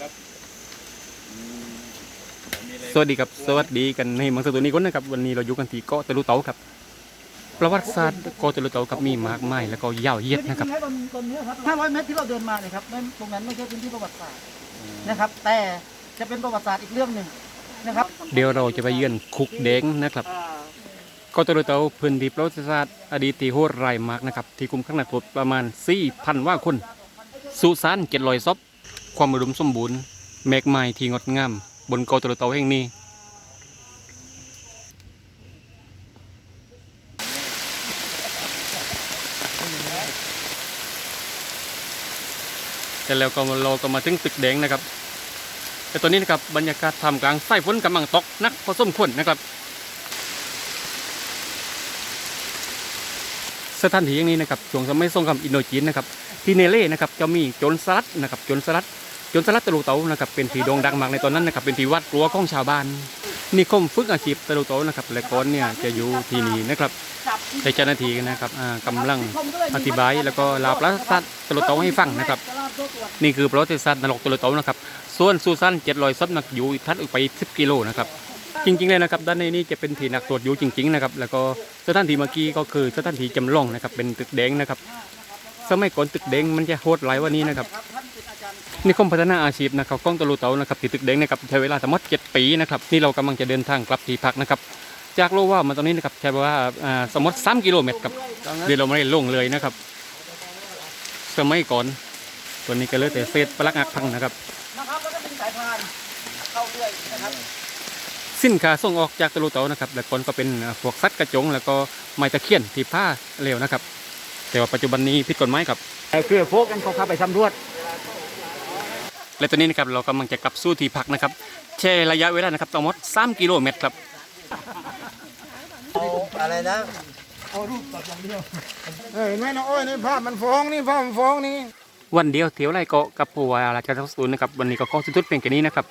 ครับอืมมีอะไรสวัสดีครับสวัสดีกันในเมังสตูนี้ก่อนนะครับ วันนี้เราอยู่กันที่เกาะตะลุเตาครับ ประวัติศาสตร์เกาะตะลุเตากับมีมากมายแล้วก็ยาวเหยียดนะครับจงๆแล้วตรงตรงนี้ครับ500 เมตรที่เราเดินมาเนี่ยครับนั่นตรงนั้นไม่ใช่พื้นที่ประวัติศาสตร์นะครับ แต่จะเป็นประวัติศาสตร์อีกเรื่องหนึ่งนะครับเดี๋ยวเราจะไปเยือนคุกแดงนะครับเกาะตะลุเตาพื้นที่ประวัติศาสตร์อดีตที่โหดร้ายมากนะครับ ที่คุมขังนักโทษประมาณ4,000ว่าคนสุสานเจ็ดลอยซบ ความอุดมสมบูรณ์แมกไม้ที่งดงาม บนเกาะตะลุเตาแห่งนี้เสร็จแล้วก็เราก็มาถึงตึกแดงนะครับ แต่ตอนนี้นะครับบรรยากาศท่ามกลางสายฝนกำลังตกนักพอสมควรนะครับสถานที่อย่างนี้นะครับช่วงสมัยสงครามอินโดจีนนะครับที่เนเล่นะครับจะมีโจรสลัดนะครับโจรสลัด จรสลัดตะลุเตานะครับเป็นที่โด่งดังมากในตอนนั้นนะครับเป็นที่วัดกลัวของชาวบ้านนิคมฝึกอาชีพตะลุเตานะครับและก่อนเนี่ยจะอยู่ที่นี่นะครับในเจ้าหน้าที่นะครับอ่ากำลังอธิบายแล้วก็ลาประสัตตะลุเตาให้ฟังนะครับ นี่คือประวัติศาสตร์นรกตะลุเตานะครับส่วนซูซันเจ็ดรอยซับนักอยู่ทัดออกไป10กิโลนะครับจริงๆเลยนะครับด้านในนี้จะเป็นที่นักตรวจอยู่จริงๆนะครับแล้วก็สถานที่เมื่อกี้ก็คือสถานที่จำลองนะครับเป็นตึกแดงนะครับสมัยก่อนตึกแดงมันจะโหดหลายว่านี้นะครับ นิคมพัฒนาอาชีพนะครับกล้องตะลุเตานะครับที่ตึกแดงนะครับใช้เวลาทั้งหมด7ปีนะครับนี่เรากำลังจะเดินทางกลับที่พักนะครับจากโลว่ามาตรงนี้นะครับใช้เวลาอ่าสมมติ3กิโลเมตรครับเดี๋ยวเราไม่ได้ลงเลยนะครับสมัยก่อนตัวนี้ก็เหลยแต่เศษปลักอักพังนะครับนะครับแล้วก็เป็นสายพานเข้าเรื่อยนะครับสินค้าส่งออกจากตะลุเตานะครับแต่ก่อนก็เป็นอ่าพวกสัตว์กระจง แล้วก็ไม้ตะเคียนที่ผ้าเหลวนะครับ แต่ว่าปัจจุบันนี้ผิดกฎหมายครับคือโฟกันเขาเข้าไปสำรวจ และตอนนี้นะครับเรากำลังจะกลับสู่ที่พักนะครับใช้ระยะเวลานะครับทั้งหมด3กิโลเมตรครับอะไรนะเอ้ยแม่น้องอ้อยนี่ภาพมันฟ้องนี่ภาพมันฟ้องนี่วันเดียวเที่ยวไรก็กับผู้ว่าราชการศูนย์นะครับวันนี้ก็ขอสิ้นสุดเพียงแค่นี้นะครับ